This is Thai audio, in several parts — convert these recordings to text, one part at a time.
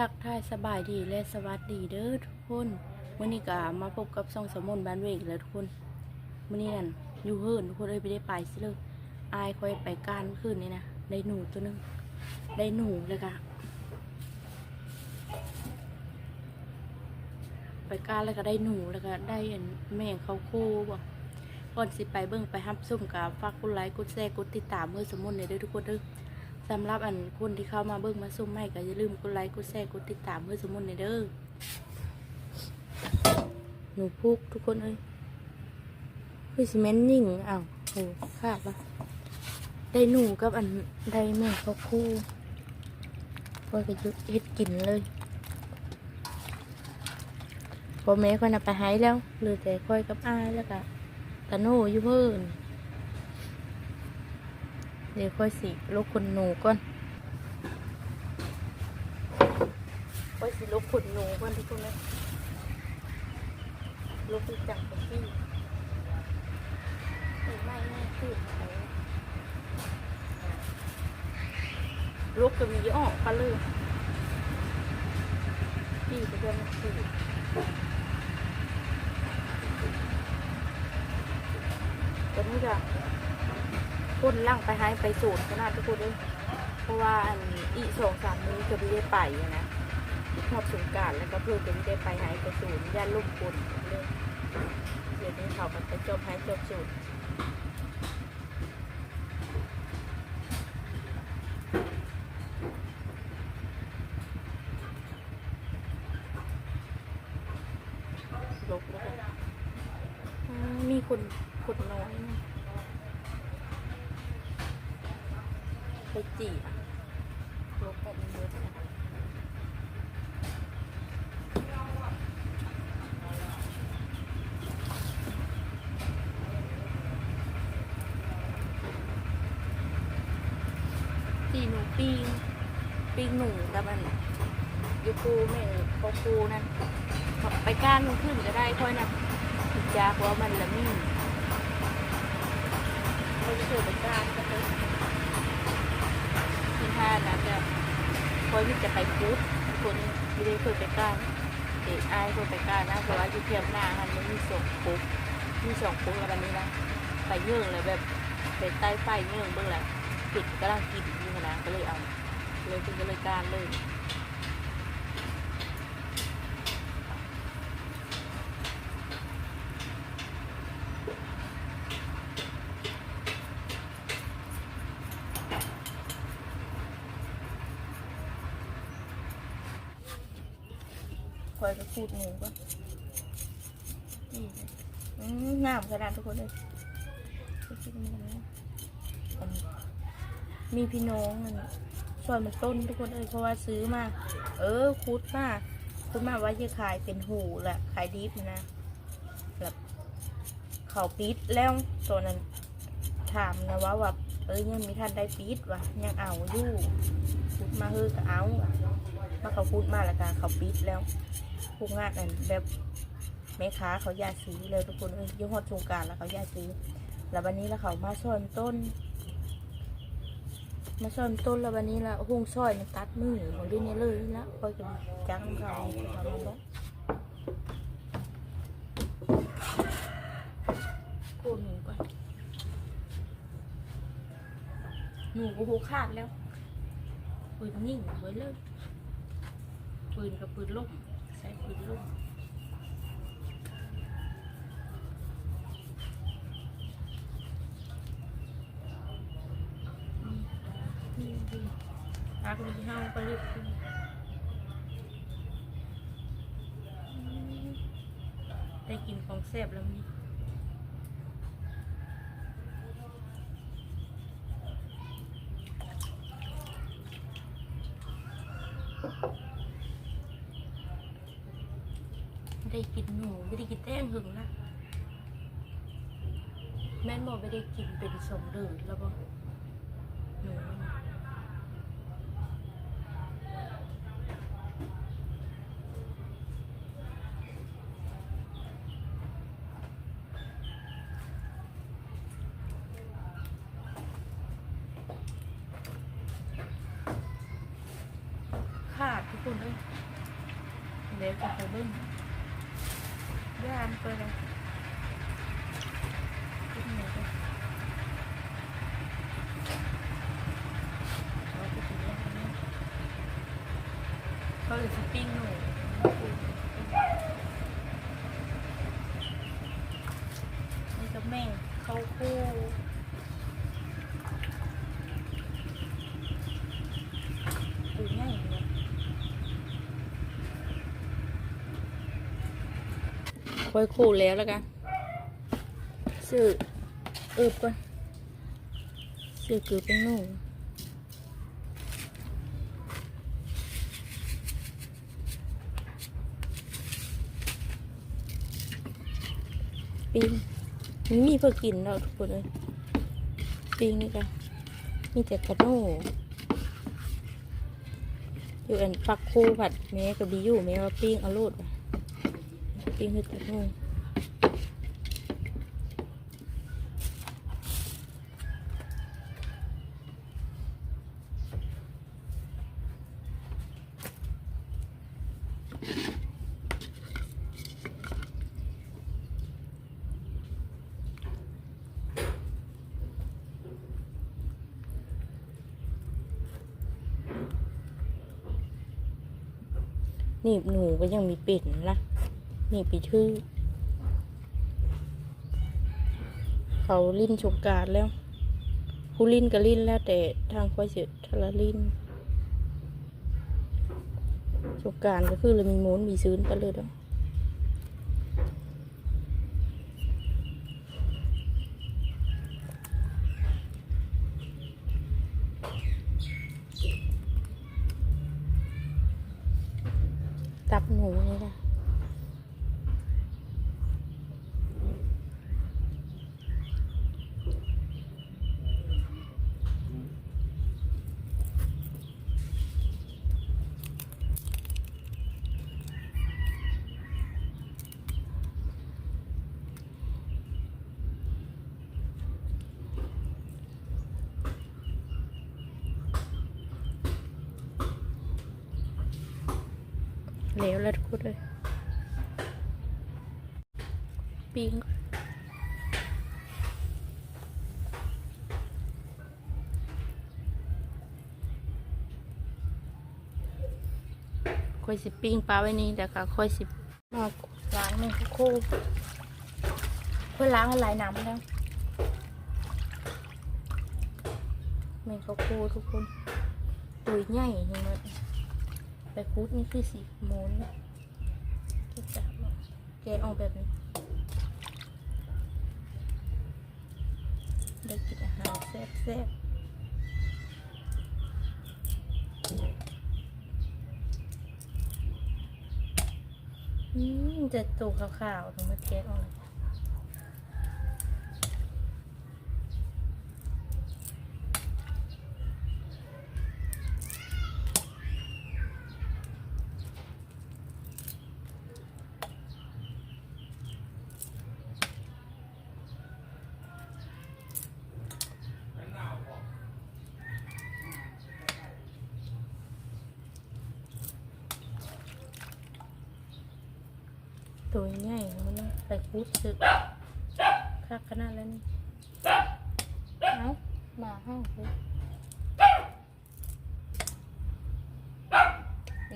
ทักทายสบายดีและสวัสดีเด้อทุกคนมื่อนี้ก็มาพบกับซองสมุนบ้านเวกแล้วทุกคนมื่อนี้นั่นอยู่เฮิรนทุกคนเอ้ยไปได้ไปสิเลยอายคอยไปการคืนนี่นะได้หนูตัวหนึงได้หนูเลยค่ะไปการแล้วก็ได้หนูแล้วก็ได้แม่งเขาคู่บ่ก่อนสิไปเบิ่งไปฮับซุ่มกับฝากกดไลค์กดแชร์กดติดตามเมื่อสมมุนเลยด้อทุกคนเด้อ สำหรับอันคนที่เข้ามาเบิ่งมาซุ่มใหม่ก็อย่าลืมกดไลค์กดแชร์กดติดตามเพื่อสมุนในเด้อหนูพุกทุกคนเอ้ยเฮ้ยซีเมนต์ยิ่งอ้าวโหขาดปะได้หนูกับอันได้แม่เขาคู่พอยก็หยุดเฮ็ดกินเลยพอแม่ค่อยนับไปหายแล้วเหลือแต่ค่อยกับอายแล้วก็ตาโน่อยู่เพิ่น เดี๋ยวค่อยสิลูกคนหนูก่อนค่อยสิลูกคนหนูก่อนทุกคนเลยลูกไปจังกับพี่ไม่ไม่ไม่คือเขาลูกก็มีออกปลาเลยพี่ก็เดินมาคือตอนนี้จะ คนล่างไปให้ไปสูตรขนาดทุกคนเลยเพราะว่าอันอีสองสามมื้ก็ไม่ได้ไปนะทอดสงการแล้วก็เพื่อนก็ไม่ได้ไปให้ไปสูตรย่านลุ่มคนเลยเดี๋ยวนี้เขามันไปจบให้จบสูตรลบมีคนคนน้อยนะ ไปจีบอะลบออกมาเยอะนะตีหนูปิงปิงหนูกับมันยูคูแม่เขาคูนั่นไปก้านมันขึ้นก็ได้ค่อยนะพิจาเพราะมันละมิ่งเขาจะเคยไปก้านก็เลย ท่านั้นเนี่ยคอยที่จะไปพูดคนไม่ได้เคยไปกล้าเด็กอายคนไปกล้านะเพราะว่าอยู่เทียมหน้าฮันไม่มีส่งปุ๊บมีสองปุ๊บแล้ววันนี้นะไปเยื่องเลยแบบไปใต้ไฟเยื่องเบื้องแหละปิดกำลังกินอยู่นะก็เลยเอาเลยจึงก็เลยกล้าเลยค อยจะพูดหนูก่อนนี่อืมน้ำขนาดทุกคนเลยมีพี่น้องมันส่วนมันต้นทุกคนเลยเพราะว่าซื้อมา เออคุดมากคุดมากว่าจะขายเป็นหูแหละขายดิบนะแบบเขาปิดแล้วตอนนั้นถามนะว่าแบบเอ้ยยังมีท่านได้ปิดวะยังเอาอยู่คุดมาเฮ้อก็เอามาเขาพูดมาแล้วกันเขาปิดแล้ว พวกงานนั่นแบบแม่ค้าเขาอยากซื้อเลยทุกคนเอ้ยยุ่งฮอดสงการแล้วเขาอยากซื้อ แล้ววันนี้แล้วเขามาซ่อนต้น มาซ่อนต้นแล้ววันนี้ละหุงซอยมันตัดมือของดินเนี่ยเลยนะคอยกันจังเขาทำมาบอกกนหนูก่อนหนูก็หูขาดแล้วปืนนิ่งไว้เลย ปืนกับปืนล่มใช้ปืนล่มอาคุณที่ห้าก็รีบขึ้นได้กินของแซ่บแล้วนี่ไม่ได้กินหนูไม่ได้กินแต้งหึงนะ แม่นบอกไม่ได้กินเป็นสมเดือแล้วบอกหนูนะ ขาด ทุกคนเลยเดี๋ยวจะไปเบิ้งย่านไปเลยขึ้นมาเลยเอาไปกินย่างนี่ เขาเลยสปิ้งหนูนี่ก็แม่งเข้าคู่ตัวใหญ่เลยค่อยคู่แล้วแล้วกันซื้อเอิบก่อนซื้อเกือบเป็นหนู ปิงมันมีเพื่อกินเราทุกคนเลยปิ้งนี่กันมีแต่กระโน่อยู่อันฟักคู่ผัดแม่กับบิยูแม่ว่าปิ้งอาโลดปิ้งคือกระโน่ นี่หนูก็ยังมีเป็ดนะนี่ปีชื่อ เขาลิ้นชกการแล้ว ผู้ลิ้นก็ลิ้นแล้วแต่ทางควายเสียทละลิ้นชกการก็คือเรามีม้วนมีซื้นกันเลยด้วยบ หนูนี่ละ เหลวแล้วทุกคนเลยปิ้งค่อยสิปิ้งปลาไว้นี่แต่ก็ค่อยสิมาล้างมันโคกเพื่อล้างให้หลายน้ำแล้วม่งเขาโคทุกคนตัวให ไปคุดนี่คือสีโมนที่จับแกะออกแบบนี้ ได้กินอาหารแซ่บๆอืมจะตัวขาวๆถึงมาแกะออก ตัวใหญ่มันนะไปคุดสึกคักขนาดแล้วนี่เอามาห้าวเลย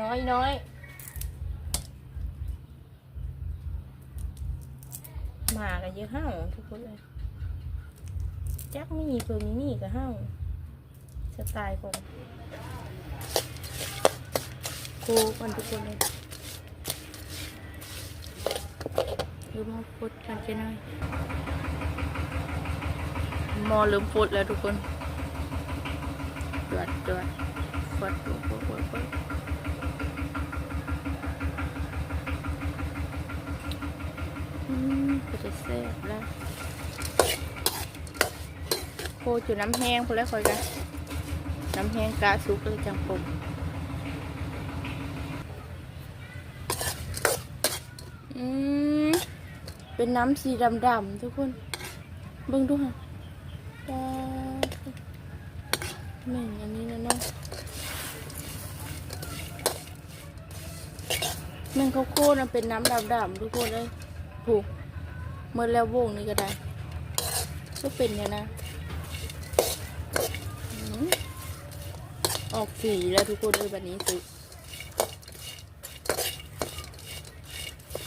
น้อยน้อยมากันเยอะห้าวทุกคนเลยจักไม่มีเพิ่มมีนี่กับห้าวสไตล์ของครูกันทุกคนเลย หรือมาพุดกันจะหน่อยมอเริ่มพุดแล้วทุกคนจวดจวดฟัดฟัดฟัดฟัดฟัดอืมก็จะแซ่แล้วโคจุน้ำแห้งพอแล้วคอยกันน้ำแห้งกาซุกเลยจังผมอืม เป็นน้ำสีดำๆทุกคนเบิ่งดูค่ะตาแม่งอันนี้นะเนาะแมงข้าวโคตรมันเป็นน้ำดำๆทุกคนเลยผูกเมื่อแล้ววงนี่ก็ได้ก็เป็นไงนะออกสีแล้วทุกคนเลยแบบนี้สุก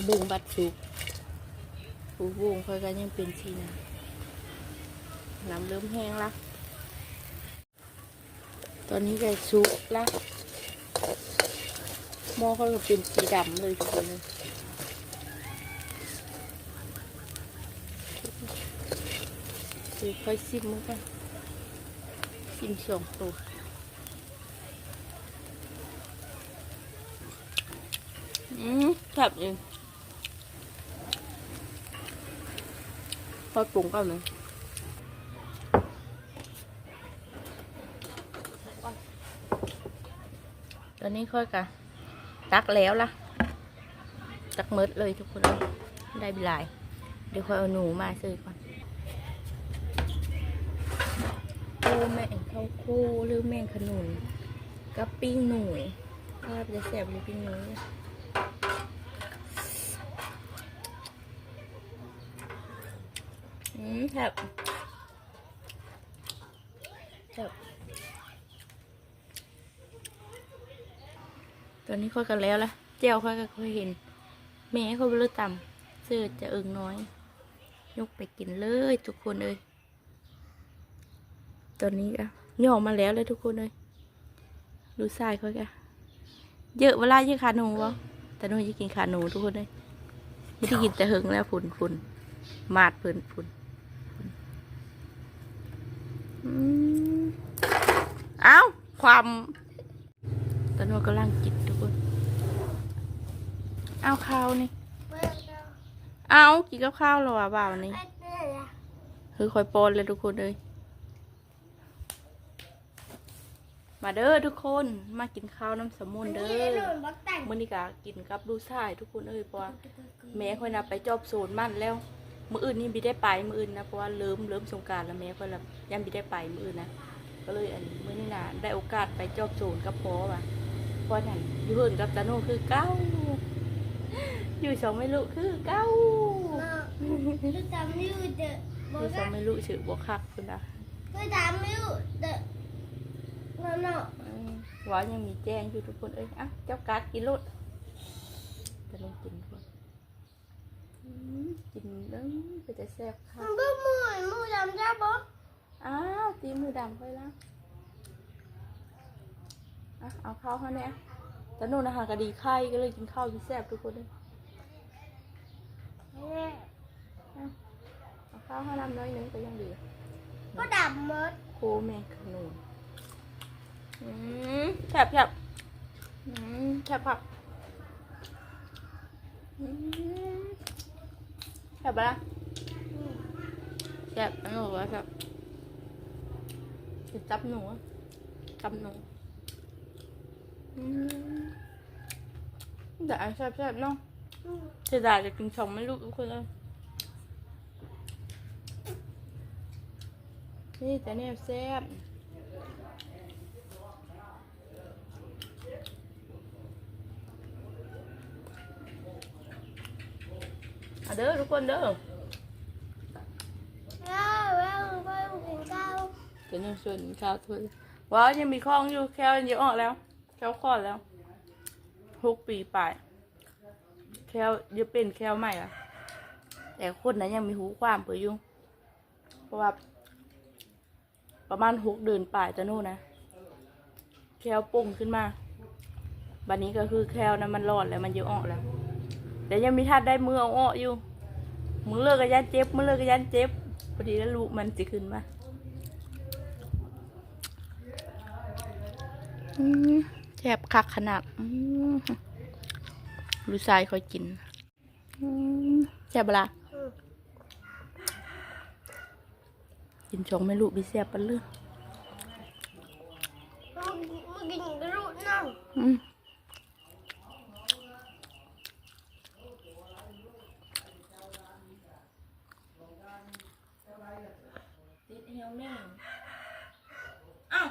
บุงบัดสุกูวงค่อยก็ยังเป็นสีนะน้ำเริ่มแห้งละ ตอนนี้ก็สุกละหม้อเขาก็เป็นสีดำเลยทุกคนเลยเดี๋ยวค่อยซิมมันกันซิมสองตัวอืมแซ่บเอง พอปรุงก่อนเลยตอนนี้ค่อยกะตักแล้วล่ะ ตักเมดเลยทุกคนได้เวลาย เดี๋ยวค่อยเอาหนูมาซื้อก่อนโอ้แม่งข้าวคู่หรือแม่งขนุนกับปิ้งหนูถ้าจะแซ่บหรือปิ้งหนูเนี่ยอืม แซ่บแซ่บตอนนี้ค่อยกันแล้วละเจ้าค่อยก็เคยเห็นแม่เขาเลือต่ำเสื้อจะเอิงน้อย ยกไปกินเลยทุกคนเลยตอนนี้ก็ย่อมาแล้วเลยทุกคนเลยดูทรายค่อยกันเยอะเวลาเยอะขาหนูวะแต่หนูจะกินขาหนูทุกคนเลยไม่ได้กินแต่หึงแล้วฝุ่นฝุ่นมาดเพิ่นฝุ่น เอ้า ความตอนนี้กำลังกินทุกคน เอาข้าวนี่ เอากินกับข้าวหรอวะบ่าวนี่คือคอยปอนเลยทุกคนเลยมาเด้อทุกคนมากินข้าวน้ำสมุนเด้อมื่อนี้กะกินกับลูกชายทุกคนเอ้ยเพราะแม่ค่อยนับไปจอบโซนมันแล้ว มื้ออื่นนี่บิได้ไปมื้ออื่นนะเพราะว่าเริ่มเริ่มสงกรารแล้วแม่ค่อยละยังบิได้ไปมื้ออื่นนะก็เลยอันนี้มื่อนี้นะได้โอกาสไปจอบโซนกับพ่อว่ะพ่อนั่นอยู่เหินกับตาโน่คือเก้าอยู่สองไม่รู้คือเก้าอยู่สองไม่รู้ชื่อบวกคักคุณนะอืมว่ายังมีแจ้งอยู่ทุกคนเอ้ยอะเจ้าการ์ดกินรถตาโน่กิน ก่อนอืมกินเด้อไปจะแซ่บค่ะอ้าวตีมือดำไปแล้วอะเอาข้าวเขาเนี่ยตาโน่นะหากะดีไข่ก็เลยกินข้าวที่แซ่บทุกคนเลยเอาข้าวให้น้ำน้อยหนึงก็ยังดีก็ดำหมดโคแมงขนุนอืมแฉบแฉบอืมแฉบผักอืม แฉบปะล่ะแฉบหนูว่าแฉบจะจับหนูอะจับหนูแต่อันแฉบแฉบเนาะเสียดาจะกินสองไม่รู้ทุกคนเลยนี่แต่เนี่ยแซ่บ เอาเด้อทุกคนเด้อแล้วแล้วไปกินข้าวเป็นยังส่วนข้าวทุนว้าวยังมีคลองอยู่แค่เยอะออกแล้ว แค่คลอดแล้วหกปีปลายแค่เยอะเป็นแค่ใหม่อะแต่คนนั้นยังมีหูความเปื่อยอยู่เพราะว่าประมาณหกเดือนปลายจะนู่นนะแคลป่งขึ้นมา บัดนนี้ก็คือแคลนะมันรอดแล้วมันเยอะออกแล้ว แต่ยังมีทัดได้มือเอาออกอยู่มือเลิกกับยันเจ็บมือเลิกกับยันเจ็บพอดีแล้วลูกมันจะขึ้นมาอืมแซ่บคักขนาดอืมลูกชายคอยกินอืมแซ่บเวลากินชงไม่รู้บีแซ่บปะเรื่องมึงกินกระดูกนั่ง ยวแม่งอ้าว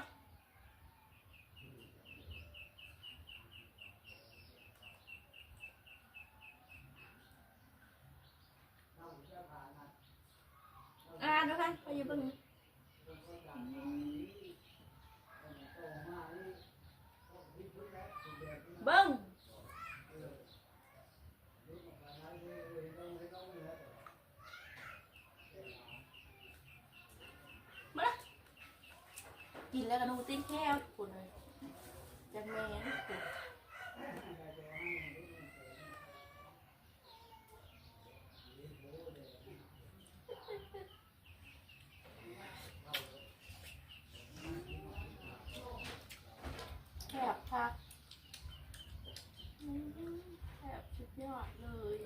อ่าเดี๋ยวกันไปยืมเบิ่ง แล้วก็นูติ้นแค่คุณเลยจังแม่นคุณแถบค่ะแถบสุดยอดเลย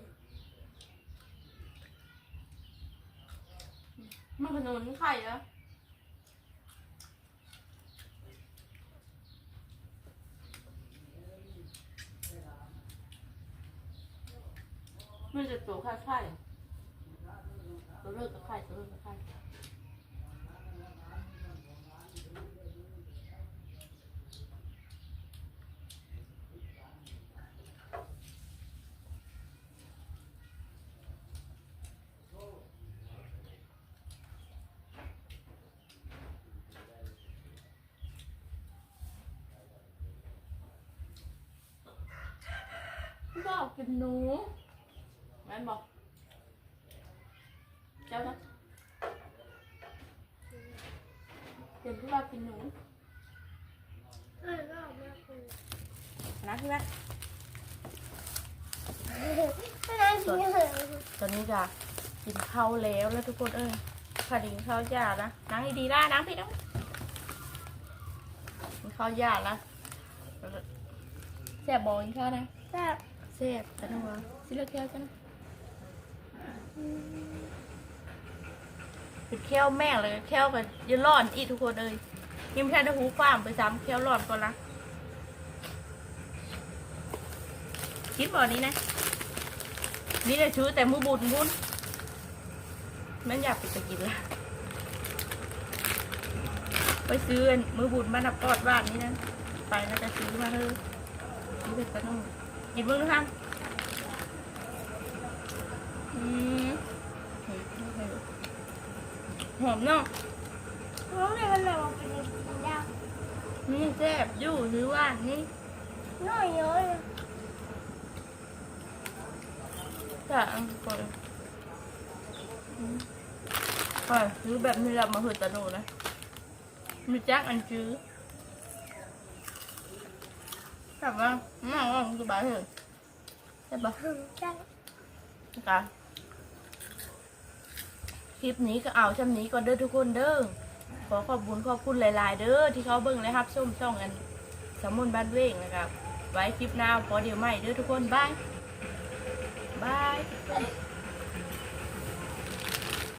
มันขนุนไข่อะมันจะตัวไข่ไข่ ตัวเลิกกับไข่ตัวเลิกกับไข่บอกกินหนูแม่บอก เจ้านะเดี๋ยวพี่ว่ากินหนูเออก็ออกมาคุยนะพี่แม่ไม่นั่งกินเลยตอนนี้จะกินข้าวแล้วแล้วทุกคนเอ้ยพอดีกินข้าวหยานะนั่งให้ดีได้นั่งพี่น้องกินข้าวหยานะแซ่บบอกกินข้าวนะแซ่บแซ่บแต่นัวสิเลือกแก้วกัน นะปิดแก้วแม่เลยแก้วกันยันร้อนอีทุกคนเอ้ยยังไม่ทันได้หูฟ้ามไปซ้ำแก้วร้อนก่อนละคิดบ่อนี้นะ นี่จะชื่อแต่มือบุญบุญม่นอยากไปจะกินละไปซื้ออันมือบุญมานับปอดบ้านนี่นะไปน่าจะซื้อมาเถอะนี่เป็นขนมกินเบิ้งนะคะอืม หอมเนาะน้องเนี่ยมันแบบว่าเป็นกินยากนี่แซ่บอยู่หรือว่านี่น้อยเยอะเลยจะอันก่อนอืมไปซื้อแบบนี้แหละมาหืดตะโนนะมีจักอันจื้อแต่ว่าน่าว่ามันสบายเลยใช่ปะใช่ค่ะ คลิปนี้ก็เอาช่ำนี้ก่อนเด้อทุกคนเด้อขอขอบคุณขอบคุณหลาย ๆ เด้อที่เขาเบิ่งและรับชมช่องอันสมุนบ้านเวงนะครับ ไว้คลิปหน้าพอเดี๋ยวใหม่เด้อทุกคนบายบาย